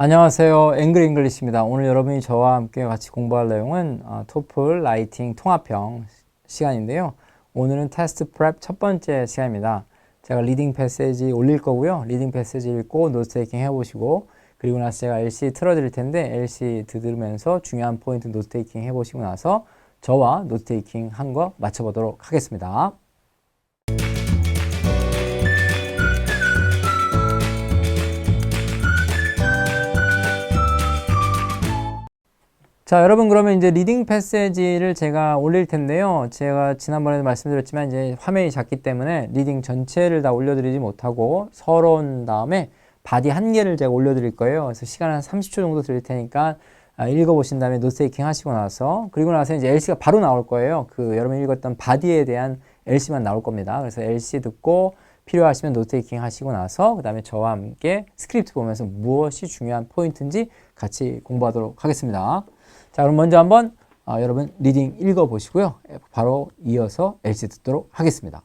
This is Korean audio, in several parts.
안녕하세요. 앵글 잉글리시입니다. 오늘 여러분이 저와 함께 같이 공부할 내용은 어, 토플 라이팅 통합형 시간인데요. 오늘은 테스트 프랩 첫 번째 시간입니다. 제가 리딩 패세지 올릴 거고요. 리딩 패세지 읽고 노트 테이킹 해보시고 그리고 나서 제가 LC 틀어드릴 텐데 LC 들으면서 중요한 포인트 노트 테이킹 해보시고 나서 저와 노트 테이킹 한 거 맞춰보도록 하겠습니다. 자, 여러분 그러면 이제 리딩 패세지를 제가 올릴 텐데요. 제가 지난번에도 말씀드렸지만 이제 화면이 작기 때문에 리딩 전체를 다 올려드리지 못하고 서론 다음에 바디 한 개를 제가 올려드릴 거예요. 그래서 시간 한 30초 정도 드릴 테니까 아, 읽어보신 다음에 노트테이킹 하시고 나서 그리고 나서 이제 LC가 바로 나올 거예요. 그 여러분이 읽었던 바디에 대한 LC만 나올 겁니다. 그래서 LC 듣고 필요하시면 노트테이킹 하시고 나서 그 다음에 저와 함께 스크립트 보면서 무엇이 중요한 포인트인지 같이 공부하도록 하겠습니다. 자, 그럼 먼저 한번 어, 여러분 리딩 읽어 보시고요. 바로 이어서 LC 듣도록 하겠습니다.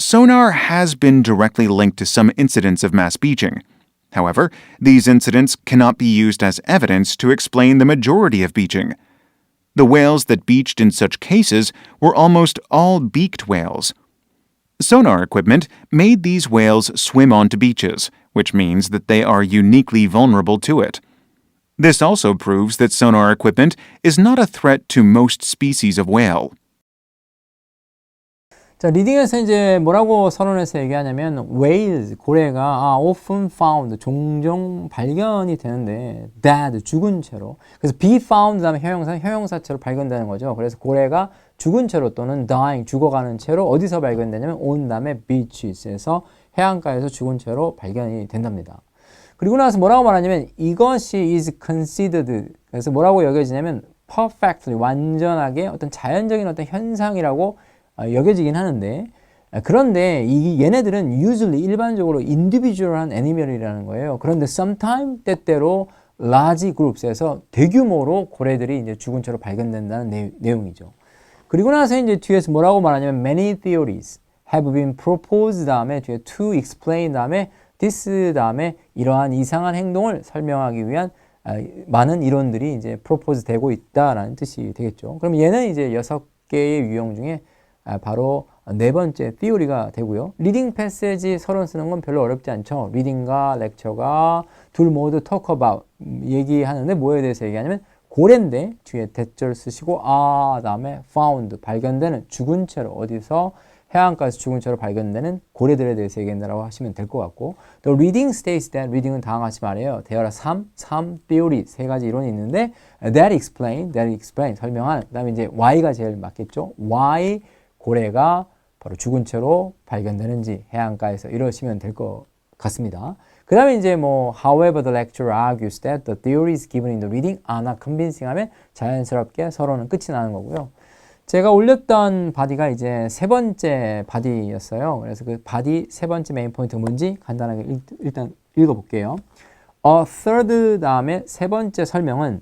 Sonar has been directly linked to some incidents of mass beaching. However, these incidents cannot be used as evidence to explain the majority of beaching. The whales that beached in such cases were almost all beaked whales. Sonar equipment made these whales swim onto beaches, which means that they are uniquely vulnerable to it. This also proves that sonar equipment is not a threat to most species of whale. 자, 리딩에서 이제 뭐라고 서론에서 얘기하냐면 whales 고래가 아, often found 종종 발견이 되는데 dead 죽은 채로 그래서 be found 다음에 형용사 형용사체로 발견되는 거죠. 그래서 고래가 죽은 채로 또는 dying 죽어가는 채로 어디서 발견되냐면 on 다음에 beaches에서 해안가에서 죽은 채로 발견이 된답니다. 그리고 나서 뭐라고 말하냐면 이것이 is considered 그래서 뭐라고 여겨지냐면 perfectly 완전하게 어떤 자연적인 어떤 현상이라고 어, 여겨지긴 하는데 아, 그런데 이 얘네들은 usually 일반적으로 individual한 애니멀이라는 거예요. 그런데 sometime 때때로 large groups에서 대규모로 고래들이 이제 죽은 채로 발견된다는 내, 내용이죠. 그리고 나서 이제 뒤에서 뭐라고 말하냐면 many theories have been proposed 다음에 뒤에 to explain 다음에 this 다음에 이러한 이상한 행동을 설명하기 위한 아, 많은 이론들이 이제 propose 되고 있다라는 뜻이 되겠죠. 그럼 얘는 이제 여섯 개의 유형 중에 아, 바로 네 번째 theory가 되고요. 리딩 패세지 서론 쓰는 건 별로 어렵지 않죠. 리딩과 렉처가 둘 모두 talk about 음, 얘기하는데 뭐에 대해서 얘기하냐면 고래인데 뒤에 대절 쓰시고 아 다음에 found 발견되는 죽은 채로 어디서 해안가에서 죽은 채로 발견되는 고래들에 대해서 얘기한다고 하시면 될 것 같고 또 states that reading은 다음같이 말해요. There are some, some theory 세 가지 이론이 있는데 that explain, that explain 설명하는 그다음에 이제 why가 제일 맞겠죠. why 고래가 바로 죽은 채로 발견되는지 해안가에서 이러시면 될 것 같습니다. 그 다음에 이제 뭐 however the lecturer argues that the theories given in the reading are not convincing 하면 자연스럽게 서로는 끝이 나는 거고요. 제가 올렸던 바디가 이제 세 번째 바디였어요. 그래서 그 바디 세 번째 메인 포인트가 뭔지 간단하게 일, 일단 읽어볼게요. A third 다음에 세 번째 설명은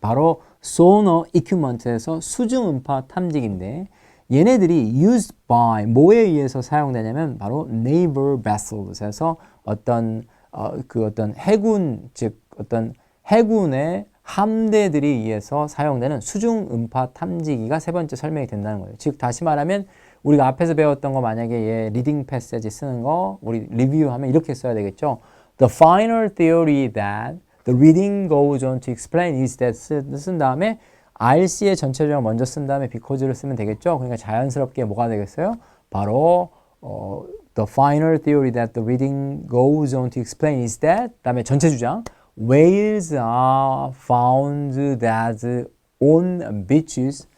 바로 sonar equipment에서 수중 음파 탐지기인데 얘네들이 used by 뭐에 의해서 사용되냐면 바로 naval vessels에서 어떤 어, 그 어떤 해군 즉 어떤 해군의 함대들에 의해서 사용되는 수중 음파 탐지기가 세 번째 설명이 된다는 거예요. 즉 다시 말하면 우리가 앞에서 배웠던 거 만약에 얘 리딩 패세지 쓰는 거 우리 리뷰하면 이렇게 써야 되겠죠. The final theory that the reading goes on to explain is that 쓴, 쓴 다음에 RC의 전체적으로 먼저 쓴 다음에 because를 쓰면 되겠죠. 그러니까 자연스럽게 뭐가 되겠어요? 바로 어, the final theory that the reading goes on to explain is that 다음에 전체 주장 whales are found that on beaches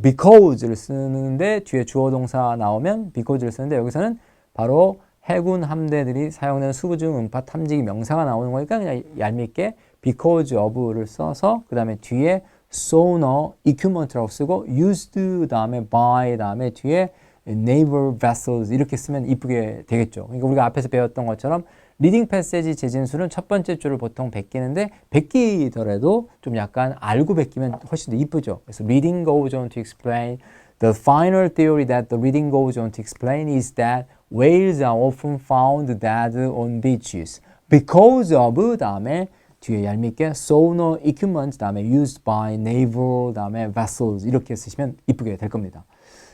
because를 쓰는데 뒤에 주어 동사 나오면 because를 쓰는데 여기서는 바로 해군 함대들이 사용하는 수중 음파 탐지기 명사가 나오는 거니까 그냥 얄밉게 because of를 써서 그 다음에 뒤에 sonar equipment라고 쓰고 used 다음에 by 다음에 뒤에 naval vessels 이렇게 쓰면 이쁘게 되겠죠. 그러니까 우리가 앞에서 배웠던 것처럼 리딩 패세지 재진수는 첫 번째 줄을 보통 베끼는데 베끼더라도 좀 약간 알고 베끼면 훨씬 더 이쁘죠. 그래서 reading goes on to explain the final theory that the reading goes on to explain is that whales are often found dead on beaches because of 다음에 뒤에 얄밉게 sonar equipment 다음에 used by naval 다음에 vessels 이렇게 쓰시면 이쁘게 될 겁니다.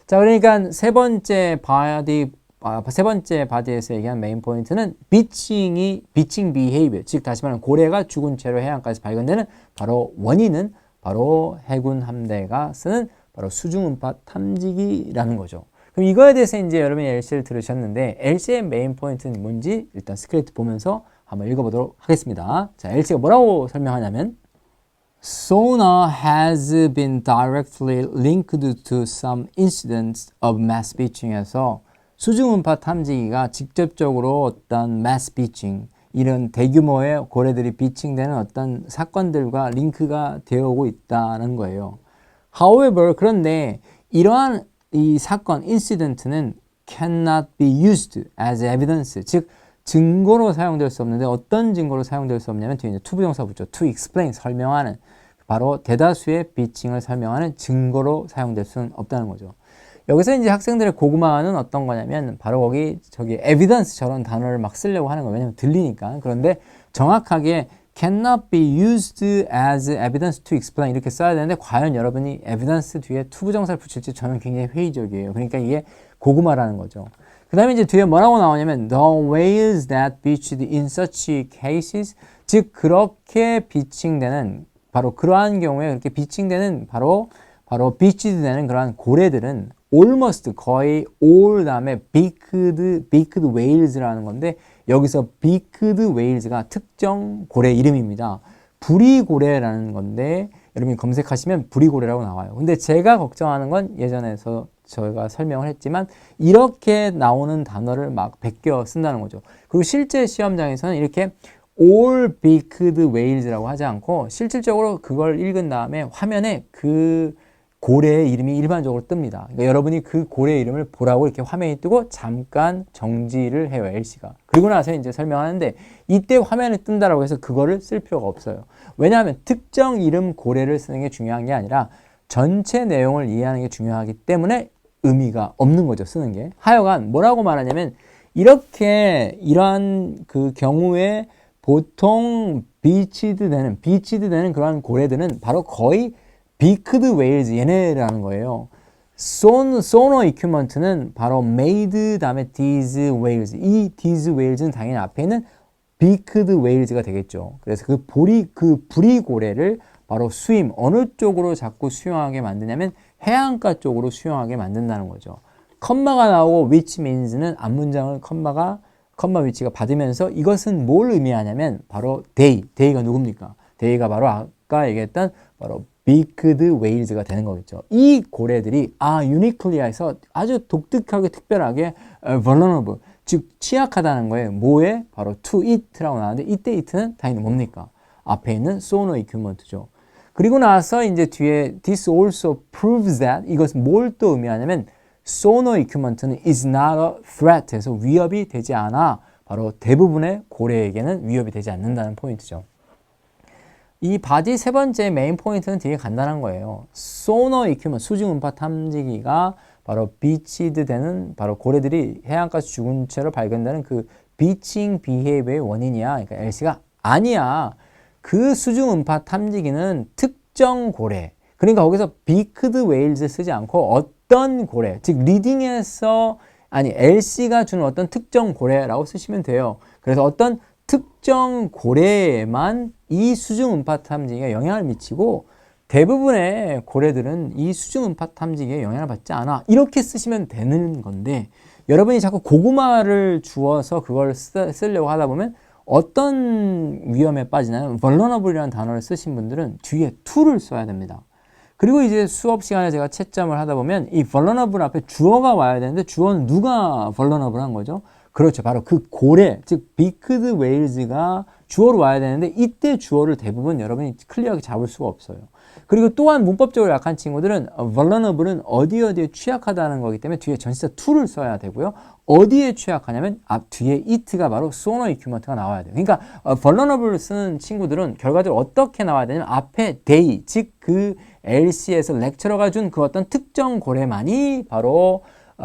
자, 그러니까 세 번째 바디 아, 세 번째 바디에서 얘기한 메인 포인트는 비칭이 비칭 비헤이비어 즉 다시 말하면 고래가 죽은 채로 해안가에서 발견되는 바로 원인은 바로 해군 함대가 쓰는 바로 수중 음파 탐지기라는 거죠. 그럼 이거에 대해서 이제 여러분이 LC를 들으셨는데 LC의 메인 포인트는 뭔지 일단 스크립트 보면서 한번 읽어보도록 하겠습니다. 자, LC가 뭐라고 설명하냐면 Sonar has been directly linked to some incidents of mass beaching에서 수중음파 탐지기가 직접적으로 어떤 mass beaching 이런 대규모의 고래들이 비칭되는 어떤 사건들과 링크가 되어 오고 있다는 거예요. However, 그런데 이러한 이 사건, incident는 cannot be used as evidence, 즉 증거로 사용될 수 없는데 어떤 증거로 사용될 수 없냐면 뒤에 이제 to 부정사 붙죠. to explain, 설명하는 바로 대다수의 비칭을 설명하는 증거로 사용될 수는 없다는 거죠. 여기서 이제 학생들의 고구마는 어떤 거냐면 바로 거기 저기 evidence 저런 단어를 막 쓰려고 하는 거예요. 왜냐면 들리니까. 그런데 정확하게 cannot be used as evidence to explain 이렇게 써야 되는데 과연 여러분이 evidence 뒤에 to 부정사를 붙일지 저는 굉장히 회의적이에요. 그러니까 이게 고구마라는 거죠. 그 다음에 이제 뒤에 뭐라고 나오냐면 the whales that beached in such cases 즉 그렇게 비칭되는 바로 그러한 경우에 그렇게 비칭되는 바로 바로 비치드 되는 그러한 고래들은 almost 거의 all 다음에 beaked beaked whales라는 건데 여기서 beaked whales가 특정 고래 이름입니다. 부리고래라는 건데 여러분이 검색하시면 부리고래라고 나와요. 근데 제가 걱정하는 건 예전에서 저희가 설명을 했지만 이렇게 나오는 단어를 막 베껴 쓴다는 거죠. 그리고 실제 시험장에서는 이렇게 all beaked whales라고 하지 않고 실질적으로 그걸 읽은 다음에 화면에 그 고래의 이름이 일반적으로 뜹니다. 그러니까 여러분이 그 고래의 이름을 보라고 이렇게 화면이 뜨고 잠깐 정지를 해요, LC가. 그리고 나서 이제 설명하는데 이때 화면에 뜬다라고 해서 그거를 쓸 필요가 없어요. 왜냐하면 특정 이름 고래를 쓰는 게 중요한 게 아니라 전체 내용을 이해하는 게 중요하기 때문에 의미가 없는 거죠, 쓰는 게. 하여간 뭐라고 말하냐면 이렇게 이러한 그 경우에 보통 비치드 되는 비치드 되는 그러한 고래들은 바로 거의 비크드 웨일즈 얘네라는 거예요. 소, 소너 이큐먼트는 바로 made 다음에 these whales 이 these whales는 당연히 앞에 있는 비크드 웨일즈가 되겠죠. 그래서 그 보리 그 부리 고래를 바로 수임 어느 쪽으로 자꾸 수용하게 만드냐면 해안가 쪽으로 수용하게 만든다는 거죠. 컴마가 나오고 which means는 앞문장을 컴마가 컴마 위치가 받으면서 이것은 뭘 의미하냐면 바로 they, they가 누굽니까? they가 바로 아까 얘기했던 바로 비크드 웨일즈가 되는 거겠죠. 이 고래들이 아 유니클리아에서 아주 독특하게 특별하게 어, vulnerable 즉 취약하다는 거예요. 뭐에 바로 to it라고 나왔는데 이때 it는 당연히 뭡니까? 앞에 있는 sono equipment죠. 그리고 나서 이제 뒤에 this also proves that 이것은 뭘 또 의미하냐면 sono equipment는 is not a threat에서 위협이 되지 않아 바로 대부분의 고래에게는 위협이 되지 않는다는 포인트죠. 이 바디 세 번째 메인 포인트는 되게 간단한 거예요. 소너 익히면 수중 음파 탐지기가 바로 비치드 되는 바로 고래들이 해안가에서 죽은 채로 발견되는 그 비칭 비헤이브의 원인이야. 그러니까 LC가 아니야. 그 수중 음파 탐지기는 특정 고래 그러니까 거기서 비크드 웨일즈 쓰지 않고 어떤 고래 즉 리딩에서 아니 LC가 주는 어떤 특정 고래라고 쓰시면 돼요. 그래서 어떤 특정 고래에만 이 수중 음파 탐지기가 영향을 미치고 대부분의 고래들은 이 수중 음파 탐지기에 영향을 받지 않아. 이렇게 쓰시면 되는 건데 여러분이 자꾸 고구마를 주어서 그걸 쓰, 쓰려고 하다 보면 어떤 위험에 빠지나요? vulnerable이라는 단어를 쓰신 분들은 뒤에 to를 써야 됩니다. 그리고 이제 수업 시간에 제가 채점을 하다 보면 이 vulnerable 앞에 주어가 와야 되는데 주어는 누가 vulnerable 한 거죠? 그렇죠. 바로 그 고래, 즉 비크드 웨일즈가 주어로 와야 되는데 이때 주어를 대부분 여러분이 클리어하게 잡을 수가 없어요. 그리고 또한 문법적으로 약한 친구들은 vulnerable은 어디 어디에 취약하다는 거기 때문에 뒤에 전치사 to를 써야 되고요. 어디에 취약하냐면 앞 뒤에 it가 바로 sono equivalent가 나와야 돼요. 그러니까 어, vulnerable 쓰는 친구들은 결과적으로 어떻게 나와야 되냐면 앞에 they 즉 그 LC에서 렉처러가 준 그 어떤 특정 고래만이 바로 어,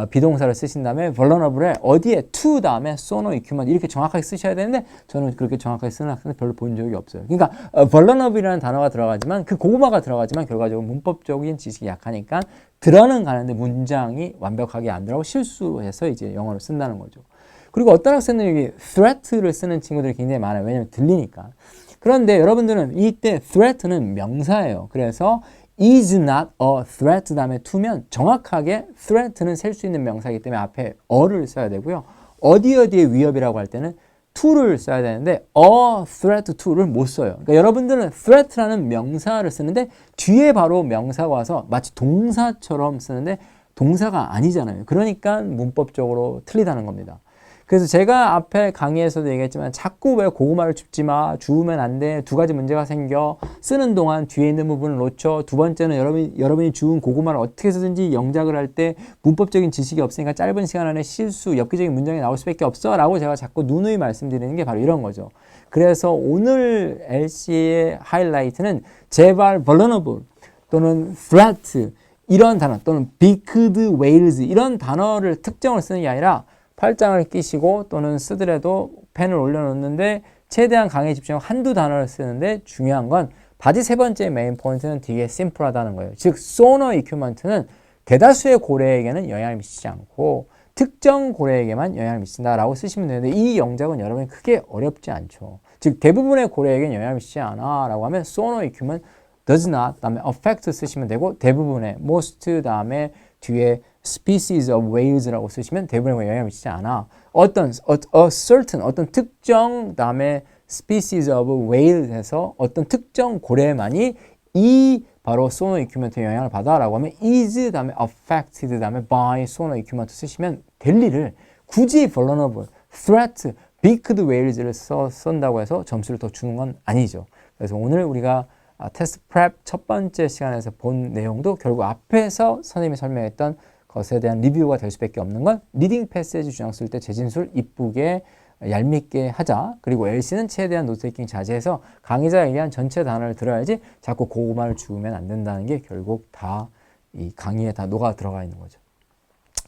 비동사를 쓰신 다음에 vulnerable에 어디에 to 다음에 sono equivalent 이렇게 정확하게 쓰셔야 되는데 저는 그렇게 정확하게 쓰는 학생을 별로 본 적이 없어요. 그러니까 어, vulnerable이라는 단어가 들어가지만 그 고구마가 들어가지만 결과적으로 문법적인 지식이 약하니까 들어는 가는데 문장이 완벽하게 안 들어가고 실수해서 이제 영어를 쓴다는 거죠. 그리고 어떤 학생들이 여기 threat를 쓰는 친구들이 굉장히 많아요. 왜냐면 들리니까. 그런데 여러분들은 이때 threat는 명사예요. 그래서 is not a threat 다음에 to면 정확하게 threat는 셀 수 있는 명사이기 때문에 앞에 어를 써야 되고요. 어디 어디의 위협이라고 할 때는 to를 써야 되는데 a threat to를 못 써요. 그러니까 여러분들은 threat라는 명사를 쓰는데 뒤에 바로 명사가 와서 마치 동사처럼 쓰는데 동사가 아니잖아요. 그러니까 문법적으로 틀리다는 겁니다. 그래서 제가 앞에 강의에서도 얘기했지만 자꾸 왜 고구마를 줍지 마, 주우면 안 돼. 두 가지 문제가 생겨. 쓰는 동안 뒤에 있는 부분을 놓쳐. 두 번째는 여러분이, 여러분이 주운 고구마를 어떻게 해서든지 영작을 할 때 문법적인 지식이 없으니까 짧은 시간 안에 실수, 엽기적인 문장이 나올 수밖에 없어. 라고 제가 자꾸 누누이 말씀드리는 게 바로 이런 거죠. 그래서 오늘 LC의 하이라이트는 제발 vulnerable 또는 threat 이런 단어 또는 big whales 이런 단어를 특정을 쓰는 게 아니라 팔짱을 끼시고 또는 쓰더라도 펜을 올려놓는데 최대한 강의에 집중하고 한두 단어를 쓰는데 중요한 건 바지 세 번째 메인 포인트는 되게 심플하다는 거예요. 즉 소너 이큐먼트는 대다수의 고래에게는 영향을 미치지 않고 특정 고래에게만 영향을 미친다라고 쓰시면 되는데 이 영작은 여러분이 크게 어렵지 않죠. 즉 대부분의 고래에게는 영향을 미치지 않아라고 하면 소너 이큐먼 does not 다음에 affect 쓰시면 되고 대부분의 most 다음에 뒤에 species of whales라고 쓰시면 대부분의 영향을 미치지 않아. 어떤 a certain 어떤 특정 다음에 species of whales에서 어떤 특정 고래만이 이 바로 sono equivalent의 영향을 받아라고 하면 is 다음에 affected 다음에 by sono equivalent 쓰시면 될 일을 굳이 vulnerable, threat, big whales를 써, 쓴다고 해서 점수를 더 주는 건 아니죠. 그래서 오늘 우리가 아, 테스트 프랩 첫 번째 시간에서 본 내용도 결국 앞에서 선생님이 설명했던 것에 대한 리뷰가 될 수밖에 없는 건 리딩 패세지 주장 쓸 때 재진술 이쁘게 얄밉게 하자. 그리고 LC는 최대한 노트테이킹 자제해서 강의자에 의한 전체 단어를 들어야지 자꾸 고구마를 주우면 안 된다는 게 결국 다 이 강의에 다 녹아 들어가 있는 거죠.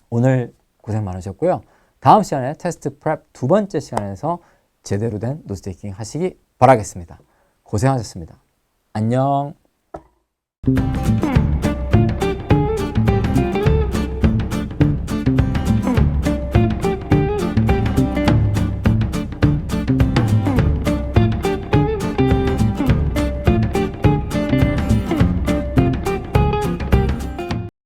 오늘 고생 많으셨고요. 다음 시간에 테스트 프랩 두 번째 시간에서 제대로 된 노트테이킹 하시기 바라겠습니다. 고생하셨습니다. 안녕.